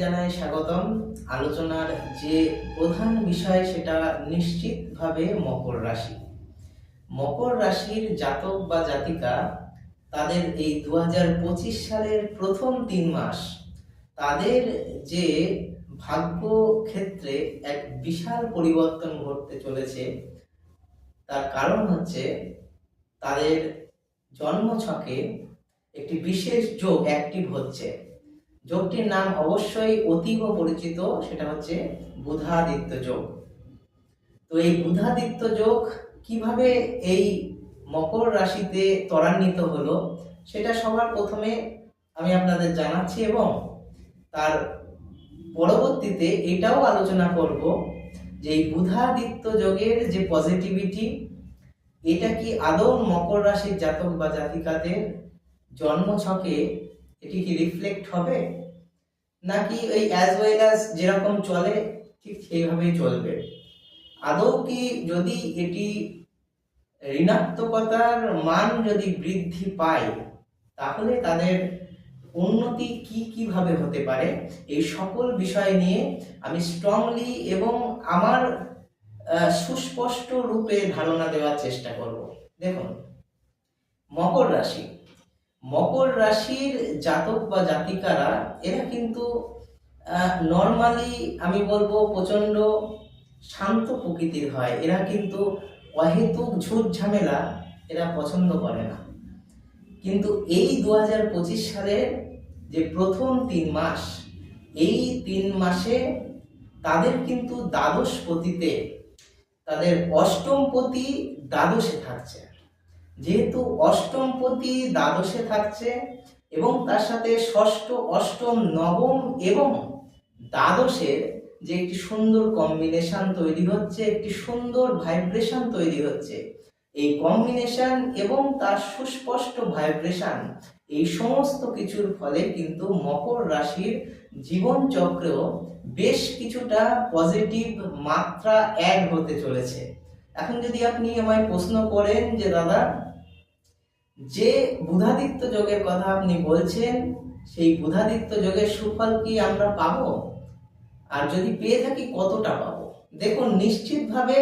জানাই স্বাগতম। আলোচনার যে প্রধান বিষয় সেটা নিশ্চিতভাবে মকর রাশি। মকর রাশির জাতক বা জাতিকা তাদের এই দু হাজার পঁচিশ সালের প্রথম তিন মাস তাদের যে ভাগ্য ক্ষেত্রে এক বিশাল পরিবর্তন ঘটতে চলেছে, তার কারণ হচ্ছে তাদের জন্মছকে একটি বিশেষ যোগ অ্যাক্টিভ হচ্ছে। যোগটির নাম অবশ্যই অতীব পরিচিত, সেটা হচ্ছে বুধাদিত্য যোগ। তো এই বুধাদিত্য যোগ কীভাবে এই মকর রাশিতে ত্বরান্বিত হলো, সেটা সবার প্রথমে আমি আপনাদের জানাচ্ছি এবং তার পরবর্তীতে এটাও আলোচনা করব যে এই বুধাদিত্য যোগের যে পজিটিভিটি এটা কি আদৌ মকর রাশির জাতক বা জাতিকাদের জন্মছকে এটি কি রিফ্লেক্ট হবে? নাকি ওই অ্যাজ ওয়েল অ্যাজ যেরকম চলে, ঠিক সেইভাবেই চলবে? আদৌ কি যদি এটি ঋণাত্মকতার মান যদি বৃদ্ধি পায়, তাহলে তাদের উন্নতি কি কীভাবে হতে পারে? এই সকল বিষয় নিয়ে আমি স্ট্রংলি এবং আমার সুস্পষ্ট রূপে ধারণা দেওয়ার চেষ্টা করব। দেখুন, মকর রাশি। মকর রাশির জাতক বা জাতিকারা, এরা কিন্তু নর্মালি আমি বলব প্রচণ্ড শান্ত প্রকৃতির হয়। এরা কিন্তু অহেতুক ঝুট ঝামেলা এরা পছন্দ করে না। কিন্তু এই দু হাজার পঁচিশ সালের যে প্রথম তিন মাস, এই তিন মাসে তাদের কিন্তু দ্বাদশ পতিতে, তাদের অষ্টম পতি দ্বাদশে থাকছে। যেহেতু অষ্টম পতি দ্বাদশে থাকছে এবং তার সাথে ষষ্ঠ, অষ্টম, নবম এবং দ্বাদশের যে একটি সুন্দর কম্বিনেশন তৈরি হচ্ছে, একটি সুন্দর ভাইব্রেশন তৈরি হচ্ছে, এই কম্বিনেশন এবং তার সুস্পষ্ট ভাইব্রেশন এই সমস্ত কিছুর ফলে কিন্তু মকর রাশির জীবন চক্রেও বেশ কিছুটা পজিটিভ মাত্রা অ্যাড হতে চলেছে। এখন যদি আপনি আমায় প্রশ্ন করেন যে, দাদা যে বুধাদিত্য যোগের কথা আপনি বলছেন, সেই বুধাদিত্য যোগের সুফল কি আমরা পাবো? আর যদি পেয়ে থাকি, কতটা পাবো? দেখুন, নিশ্চিতভাবে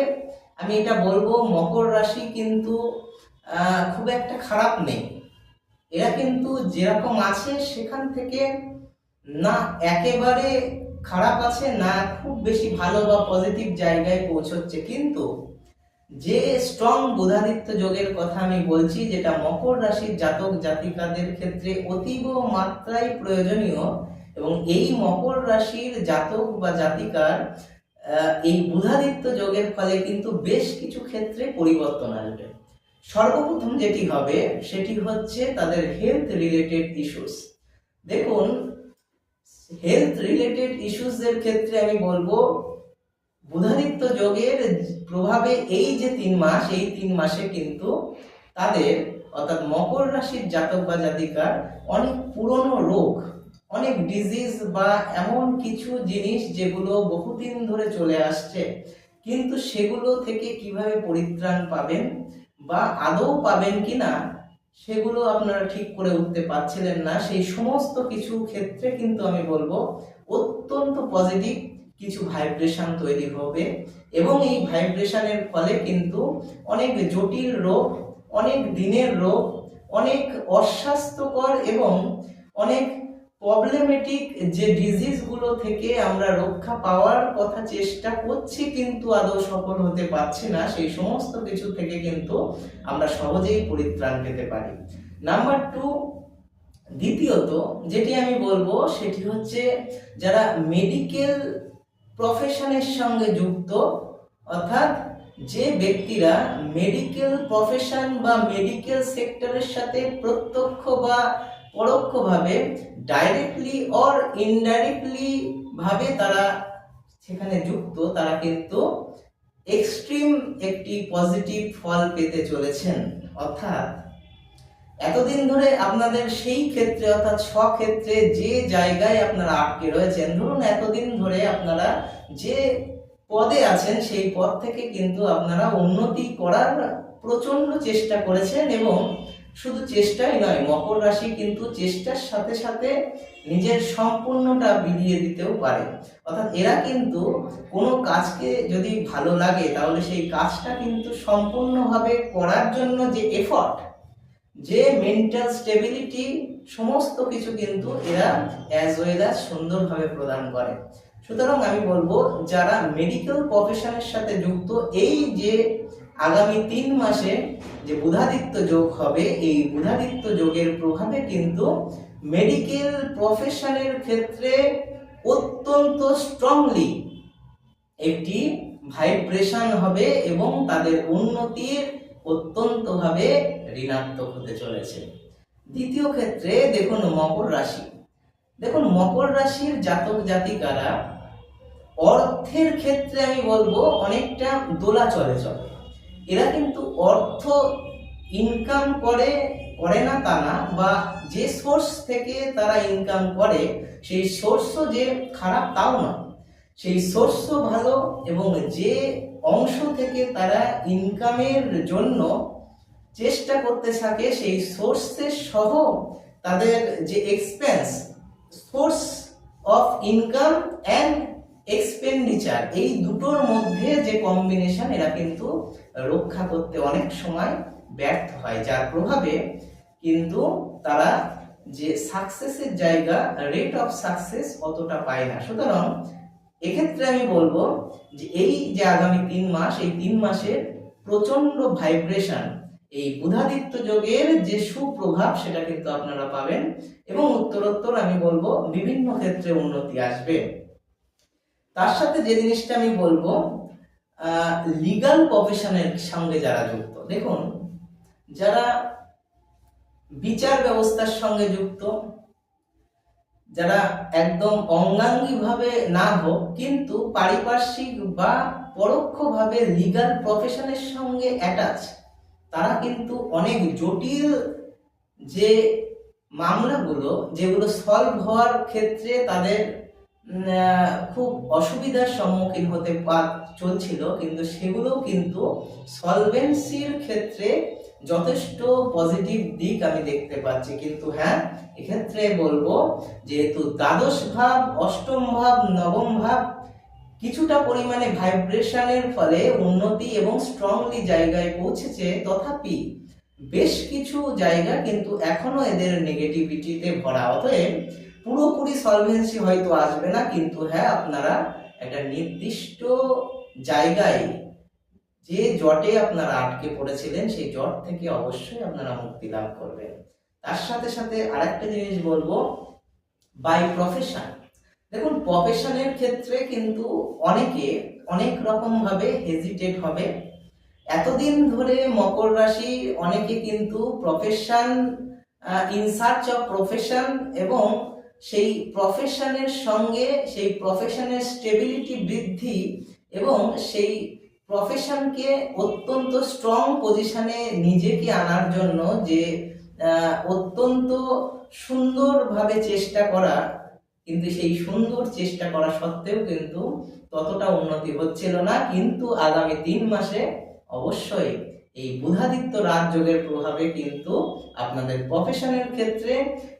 আমি এটা বলব, মকর রাশি কিন্তু খুব একটা খারাপ নেই। এরা কিন্তু যেরকম আছে, সেখান থেকে না একেবারে খারাপ আছে, না খুব বেশি ভালো বা পজিটিভ জায়গায় পৌঁছচ্ছে। কিন্তু যে স্ট্রং বুধাদিত্য যোগের কথা আমি বলছি, যেটা মকর রাশির জাতক জাতিকাদের ক্ষেত্রে অতীব মাত্রায় প্রয়োজনীয় এবং এই মকর রাশির জাতক বা জাতিকার এই বুধাদিত্য যোগের ফলে কিন্তু বেশ কিছু ক্ষেত্রে পরিবর্তন আসবে। সর্বপ্রথম যেটি হবে, সেটি হচ্ছে তাদের হেলথ রিলেটেড ইস্যুস দেখুন হেলথ রিলেটেড ইস্যুসের ক্ষেত্রে আমি বলব বুধাদিত্য যোগের প্রভাবে এই যে তিন মাস, এই তিন মাসে কিন্তু তাদের অর্থাৎ মকর রাশির জাতক বা জাতিকার অনেক পুরনো রোগ, অনেক ডিজিজ বা এমন কিছু জিনিস যেগুলো বহুদিন ধরে চলে আসছে। কিন্তু সেগুলো থেকে কীভাবে পরিত্রাণ পাবেন বা আদৌ পাবেন কিনা, সেগুলো আপনারা ঠিক করে উঠতে পারছিলেন না। সেই সমস্ত কিছু ক্ষেত্রে কিন্তু আমি বলব, অত্যন্ত পজিটিভ কিছু ভাইব্রেশন তৈরি হবে। এবং এই ভাইব্রেশনের ফলে কিন্তু অনেক জটিল রোগ, অনেক দিনের রোগ, অনেক অস্বাস্থ্যকর এবং অনেক প্রবলেমেটিক যে ডিজিজগুলো থেকে আমরা রক্ষা পাওয়ার কথা চেষ্টা করছি কিন্তু আদৌ সফল হতে পারছি না, সেই সমস্ত কিছু থেকে কিন্তু আমরা সহজেই পরিত্রাণ পেতে পারি। নাম্বার টু দ্বিতীয়ত যেটি আমি বলব সেটি হচ্ছে যারা মেডিকেল প্রফেশনের সঙ্গে যুক্ত, অর্থাৎ যে ব্যক্তিরা মেডিকেল প্রফেশন বা মেডিকেল সেক্টরের সাথে প্রত্যক্ষ বা পরোক্ষভাবে ডাইরেক্টলি অর ইনডাইরেক্টলি ভাবে তারা সেখানে যুক্ত, তারা কিন্তু এক্সট্রিম একটি পজিটিভ ফল পেতে চলেছেন। অর্থাৎ এতদিন ধরে আপনাদের সেই ক্ষেত্রে, অর্থাৎ স্বক্ষেত্রে যে জায়গায় আপনারা আটকে রয়েছেন, ধরুন এতদিন ধরে আপনারা যে পদে আছেন, সেই পদ থেকে কিন্তু আপনারা উন্নতি করার প্রচণ্ড চেষ্টা করেছেন এবং শুধু চেষ্টাই নয়, মকর রাশি কিন্তু চেষ্টার সাথে সাথে নিজের সম্পূর্ণটা বিলিয়ে দিতেও পারে। অর্থাৎ এরা কিন্তু কোনো কাজকে যদি ভালো লাগে, তাহলে সেই কাজটা কিন্তু সম্পূর্ণভাবে করার জন্য যে এফর্ট যে মেন্টাল স্টেবিলিটি সমস্ত কিছু কিন্তু এরা অ্যাজ ওয়েল অ্যাজ সুন্দরভাবে প্রদান করে। সুতরাং আমি বলব, যারা মেডিকেল প্রফেশনের সাথে যুক্ত, এই যে আগামী তিন মাসে যে বুধাদিত্য যোগ হবে, এই বুধাদিত্য যোগের প্রভাবে কিন্তু মেডিকেল প্রফেশনের ক্ষেত্রে অত্যন্ত স্ট্রংলি একটি ভাইব্রেশন হবে এবং তাদের উন্নতির অত্যন্তভাবে ঋণাত্মক হতে চলেছে। দ্বিতীয় ক্ষেত্রে দেখুন মকর রাশি। দেখুন মকর রাশির জাতক জাতিকারা অর্থের ক্ষেত্রে আমি বলব অনেকটা দোলা চলে। চলে এরা কিন্তু অর্থ ইনকাম করে করে না তা না, বা যে সোর্স থেকে তারা ইনকাম করে, সেই সোর্সও যে খারাপ তাও না সেই সোর্সও ভালো এবং যে অংশ থেকে তারা ইনকামের জন্য চেষ্টা করতে থাকে, সেই সোর্সের সহ তাদের যে expense source of income and expenditure এই দুটোর মধ্যে যে কম্বিনেশন এরা কিন্তু রক্ষা করতে অনেক সময় ব্যর্থ হয়। যার প্রভাবে কিন্তু তারা যে সাকসেসের জায়গা রেট অফ সাকসেস অতটা পায় না। সুতরাং এক্ষেত্রে আমি বলব যে এই যে আগামী তিন মাস, এই তিন মাসের প্রচণ্ড ভাইব্রেশন এই বুধাদিত্য যোগের যে সুপ্রভাব সেটা কিন্তু আপনারা পাবেন এবং উত্তরোত্তর আমি বলব বিভিন্ন ক্ষেত্রে উন্নতি আসবে। তার সাথে যে জিনিসটা আমি বলব লিগাল প্রফেশনের সঙ্গে যারা যুক্ত, দেখুন, যারা বিচার ব্যবস্থার সঙ্গে যুক্ত যারা একদম অঙ্গাঙ্গিভাবে না হোক কিন্তু পারিপার্শ্বিক বা পরোক্ষভাবে লিগাল প্রফেশনের সঙ্গে অ্যাটাচ তারা কিন্তু অনেক জটিল যে মামলাগুলো, যেগুলো সলভ হওয়ার ক্ষেত্রে তাদের খুব অসুবিধার সম্মুখীন হতে চলছিল, কিন্তু সেগুলো কিন্তু সলভেন্সির ক্ষেত্রে যথেষ্ট পজিটিভ দিক আমি দেখতে পাচ্ছি। কিন্তু হ্যাঁ এক্ষেত্রে বলব যেহেতু দ্বাদশ ভাব, অষ্টম ভাব, নবম ভাব কিছুটা পরিমাণে ভাইব্রেশনের ফলে উন্নতি এবং স্ট্রংলি জায়গায় পৌঁছেছে। তথাপি বেশ কিছু জায়গা কিন্তু এখনও এদের নেগেটিভিটিতে ভরা। অতএব পুরোপুরি সলভেন্সি হয়তো আসবে না, কিন্তু হ্যাঁ আপনারা একটা নির্দিষ্ট জায়গায় যে জটে আপনারা আটকে পড়েছিলেন, সেই জট থেকে অবশ্যই আপনারা মুক্তি লাভ করবেন। তার সাথে সাথে আরেকটা জিনিস বলব বাই প্রফেশন দেখুন প্রফেশনের ক্ষেত্রে কিন্তু অনেকে অনেক রকম ভাবে হেজিটেট হবে। এতদিন ধরে মকর রাশি অনেকে কিন্তু profession in search of profession এবং সেই প্রফেশনের সঙ্গে, সেই প্রফেশনের স্টেবিলিটি বৃদ্ধি এবং সেই প্রফেশনকে অত্যন্ত স্ট্রং পজিশনে নিজেকে আনার জন্য যে অত্যন্ত সুন্দরভাবে চেষ্টা করা, কিন্তু সেই সুন্দর চেষ্টা করা সত্ত্বেও কিন্তু ততটা উন্নতি হচ্ছিল না। কিন্তু আগামী তিন মাসে অবশ্যই এই বুধাদিত্য রাজযোগের প্রভাবে কিন্তু আপনাদের প্রফেশনের ক্ষেত্রে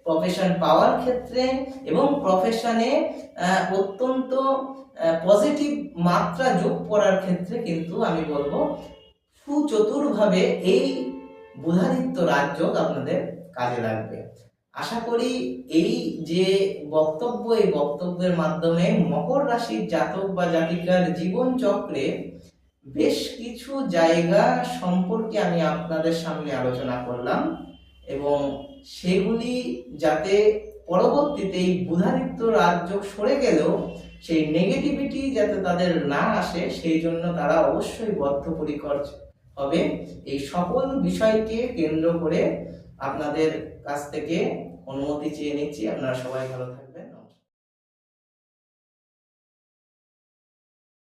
প্রফেশন পাওয়ার ক্ষেত্রে এবং প্রফেশনে অত্যন্ত পজিটিভ মাত্রা যোগ করার ক্ষেত্রে কিন্তু আমি বলব সুচতুরভাবে এই বুধাদিত্য রাজযোগ আপনাদের কাজে লাগবে। আশা করি এই যে বক্তব্য, এই বক্তব্যের মাধ্যমে মকর রাশির জাতক বা জাতিকার জীবন চক্রে বেশ কিছু জায়গা সম্পর্কে আমি আপনাদের সামনে আলোচনা করলাম এবং সেগুলি যাতে পরবর্তীতে এই বুধাদিত্য রাজযোগ সরে গেলেও সেই নেগেটিভিটি যাতে তাদের না আসে, সেই জন্য তারা অবশ্যই বদ্ধপরিকর হবে। এই সকল বিষয়কে কেন্দ্র করে আপনাদের কাছ থেকে অনুমতি চেয়ে নিচ্ছি। আপনারা সবাই ভালো থাকবেন।